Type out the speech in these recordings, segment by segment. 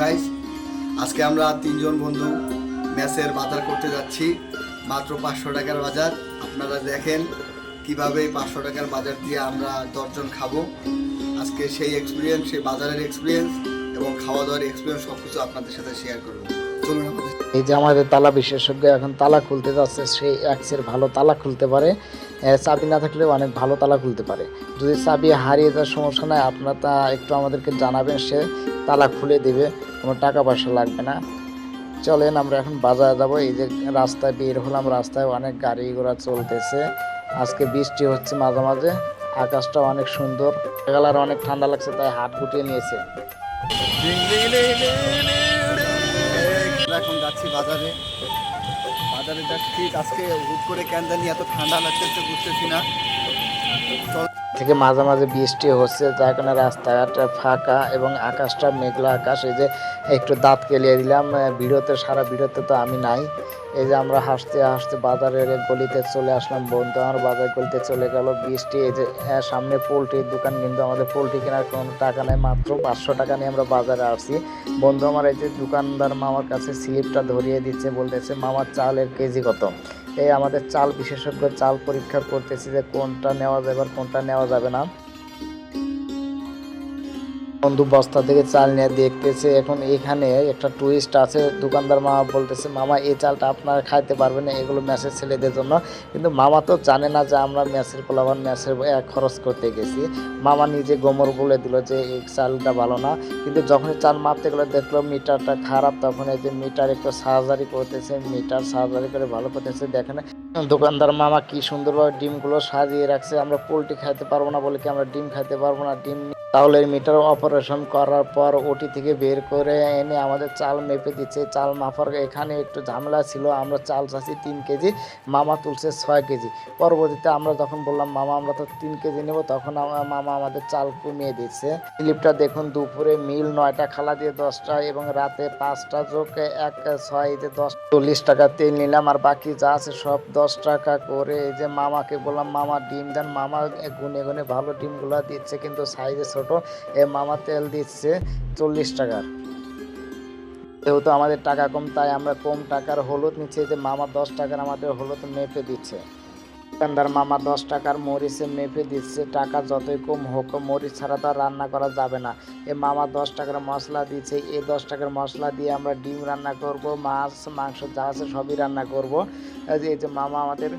Vice আজকে আমরা তিনজন বন্ধু ম্যাচের বাজার করতে যাচ্ছি। মাত্র পাঁচশো টাকার বাজার। আপনারা দেখেন কীভাবে পাঁচশো টাকার বাজার দিয়ে আমরা দশজন খাব। আজকে সেই এক্সপিরিয়েন্স সেই বাজারের এক্সপিরিয়েন্স এবং খাওয়া দাওয়ার এক্সপিরিয়েন্স সব কিছু আপনাদের সাথে শেয়ার করব। চলুন আমাদের এই যে আমাদের তালা বিশেষজ্ঞ এখন তালা খুলতে যাচ্ছে সে এক্সের ভালো তালা খুলতে পারে। চাবি না থাকলেও অনেক ভালো তালা খুলতে পারে। যদি চাবি হারিয়ে যাওয়ার সমস্যা নাই আপনার তা একটু আমাদেরকে জানাবেন সে তালা খুলে দেবে কোনো টাকা পয়সা লাগবে না। চলেন আমরা এখন বাজারে যাব। এই যে রাস্তায় বের হলাম রাস্তায় অনেক গাড়ি ঘোড়া চলতেছে। আজকে বৃষ্টি হচ্ছে মাঝে মাঝে আকাশটা অনেক সুন্দর। সকালে অনেক ঠান্ডা লাগছে তাই হাত গুটিয়ে নিয়েছে। বাজারে। বাজারে ঠিক আজকে হুট করে কেন জানি এত ঠান্ডা লাগতেছে বুঝতেছি না। থেকে মাঝে মাঝে বৃষ্টি হচ্ছে, যার কারণে রাস্তাঘাট ফাঁকা এবং আকাশটা মেঘলা আকাশ। এই যে একটু দাঁত কেলিয়ে দিলাম ভিডিওতে সারা ভিডিওতে তো আমি নাই। এই যে আমরা হাসতে হাসতে বাজারের গলিতে চলে আসলাম বন্ধু, আমার বাজার গলিতে চলে গেল বৃষ্টি। এই যে সামনে পোলট্রির দোকান, কিন্তু আমাদের পোলট্রি কেনার কোনো টাকা নেই, মাত্র পাঁচশো টাকা নিয়ে আমরা বাজারে আসছি। বন্ধু, আমার এই যে দোকানদার মামার কাছে স্লিপটা ধরিয়ে দিচ্ছে, বলতেছে মামার চালের কেজি কত? এই আমাদের চাল বিশেষজ্ঞ চাল পরীক্ষা করতেছি যে কোনটা নেওয়া যাবে কোনটা নেওয়া যাবে না। বন্ধু বস্তা থেকে চাল নিয়ে দেখতেছে। এখন এখানে একটা টুরিস্ট আছে। দোকানদার মামা বলতেছে, মামা, এই চালটা আপনারা খাইতে পারবেন না। এগুলো ম্যাচের ছেলেদের জন্য। কিন্তু মামা তো জানে না যে আমরা ম্যাচের পোলাবান ম্যাচের খরচ করতে গেছি। মামা নিজে গোমর বলে দিল যে এই চালটা ভালো না। কিন্তু যখন চাল মাপতে গেলে, দেখল মিটারটা খারাপ। তখন এই যে মিটার একটু সার্জারি করতেছে, মিটার সার্জারি করে ভালো করতেছে। দেখেন দোকানদার মামা কি সুন্দরভাবে ডিমগুলো সাজিয়ে রাখছে। আমরা পোলট্রি খাইতে পারব না বলে কি আমরা ডিম খাইতে পারব না? ডিম তাহলে মিটার অপারেশন করার পর ওটি থেকে বের করে এনে আমাদের চাল মেপে দিচ্ছে। চাল মাপার এখানে একটু ঝামেলা ছিল, আমরা চাল চাচ্ছি তিন কেজি, মামা তুলছে ছয় কেজি। পরবর্তীতে আমরা যখন বললাম, মামা, আমরা তো তিন কেজি নেব, তখন মামা আমাদের চাল কমিয়ে দিচ্ছে। স্লিপটা দেখুন, দুপুরে মিল নয়টা খালা দিয়ে দশটা এবং রাতে পাঁচটা যোগ এক, ছয় যে দশ, চল্লিশ টাকা তেল নিলাম। আর বাকি যা আছে সব দশ টাকা করে এই যে মামাকে বললাম, মামা, ডিম দেন। মামা গুনে গুনে ভালো ডিমগুলো দিচ্ছে, কিন্তু সাইজে ছোট, এ মামা তেল দিচ্ছে চল্লিশ টাকার। যেহেতু আমাদের টাকা কম, তাই আমরা কম টাকার হলুদ নিচ্ছি যে মামা দশ টাকার আমাদের হলুদ মেপে দিচ্ছে। দোকানদার মামা দশ টাকার মরিচে মেপে দিচ্ছে, টাকা যতই কম হোক, মরিচ ছাড়া তো রান্না করা যাবে না। এ মামা দশ টাকার মশলা দিচ্ছে এই দশ টাকার মশলা দিয়ে আমরা ডিম রান্না করব, মাছ, মাংস যা আছে সবই রান্না করব। এই যে মামা আমাদের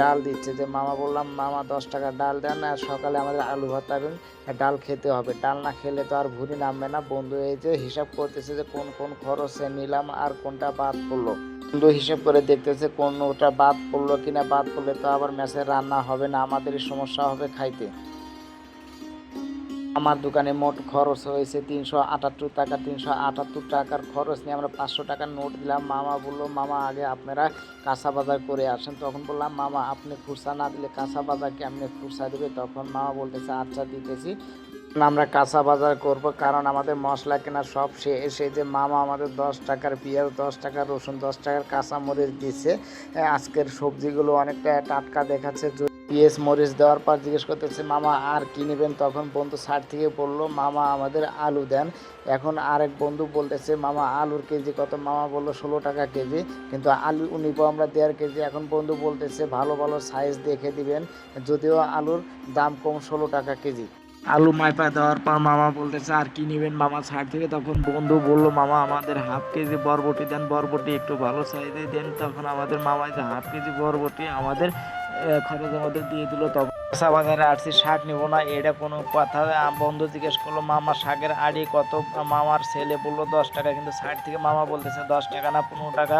ডাল দিচ্ছে যে, মামা বললাম, মামা দশ টাকা ডাল দেন আর সকালে আমাদের আলু ভাত এবং ডাল খেতে হবে। ডাল না খেলে তো আর ভুরি নামবে না। বন্ধু এই যে হিসাব করতেছে যে, কোন কোন খরচে নিলাম আর কোনটা বাদ পড়ল। বন্ধু হিসেব করে দেখতেছে কোনটা বাদ পড়ল কিনা, বাদ পড়লে তো আবার ম্যাচে রান্না হবে না, আমাদেরই সমস্যা হবে খাইতে। আমার দোকানে মোট খরচ হয়েছে তিনশো আটাত্তর টাকা, তিনশো আটাত্তর টাকার খরচ নিয়ে আমরা পাঁচশো টাকার নোট দিলাম। মামা বলল, মামা, আগে আপনারা কাঁচা বাজার করে আসেন। তখন বললাম, মামা, আপনি খুরসা না দিলে কাঁচা বাজার কেমনি খুরসা দেবে? তখন মামা বলতেছে আচ্ছা দিতেছি। আমরা কাঁচা বাজার করব, কারণ আমাদের মশলা কেনা সব শেষ এই যে মামা আমাদের দশ টাকার পেঁয়াজ, দশ টাকার রসুন, দশ টাকার কাঁচা মরিচ দিচ্ছে আজকের সবজিগুলো অনেকটা টাটকা দেখাচ্ছে। পেঁয়াজ মরিচ দেওয়ার পর জিজ্ঞেস করতেছে, মামা, আর কি নেবেন? তখন বন্ধু সাইড থেকে বলল, মামা, আমাদের আলু দেন। এখন আরেক বন্ধু বলতেছে, মামা, আলুর কেজি কত? মামা বলল, ষোলো টাকা কেজি। কিন্তু আলু নিবো আমরা দেড় কেজি। এখন বন্ধু বলতেছে, ভালো ভালো সাইজ দেখে দিবেন, যদিও আলুর দাম কম, ষোলো টাকা কেজি। আলু মাইপা দেওয়ার পর মামা বলতেছে, আর কি নেবেন? মামা ছাড় থেকে তখন বন্ধু বলল, মামা, আমাদের হাফ কেজি বরবটি দেন। বরবটি একটু ভালো সাইজে দেন। তখন আমাদের মামা যে হাফ কেজি বরবটি আমাদের খরচের মধ্যে দিয়ে দিল তখন কাঁচা বাজারে আসছি শাক নিবো না, এটা কোনো কথা বন্ধু জিজ্ঞেস করল, মামা, শাকের আড়ি কত? মামার ছেলে বলল, দশ টাকা। কিন্তু ষাট থেকে মামা বলতেছে, দশ টাকা না পনেরো টাকা।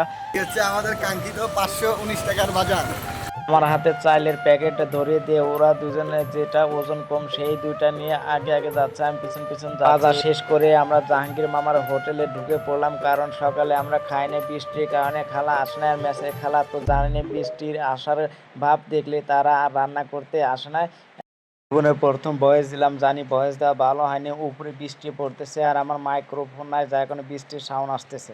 আমাদের কাঙ্ক্ষিত পাঁচশো উনিশ টাকার বাজার। আমার হাতে চাইলের প্যাকেট ধরিয়ে দিয়ে ওরা দুজনে যেটা ওজন কম সেই দুইটা নিয়ে আগে আগে যাচ্ছে। আমি পিছন পিছন বাজার শেষ করে আমরা জাহাঙ্গীর মামার হোটেলে ঢুকে পড়লাম কারণ সকালে আমরা খাইনি বৃষ্টির কারণে খালা আসে না মেসে খালা তো জানেনি বৃষ্টির আসার ভাব দেখলে তারা আর রান্না করতে আসে না জীবনের প্রথম বয়স দিলাম, জানি বয়স দেওয়া ভালো হয়নি, উপরে বৃষ্টি পড়তেছে আর আমার মাইক্রোফোন নাই, যার কারণে বৃষ্টির সাউন্ড আসতেছে।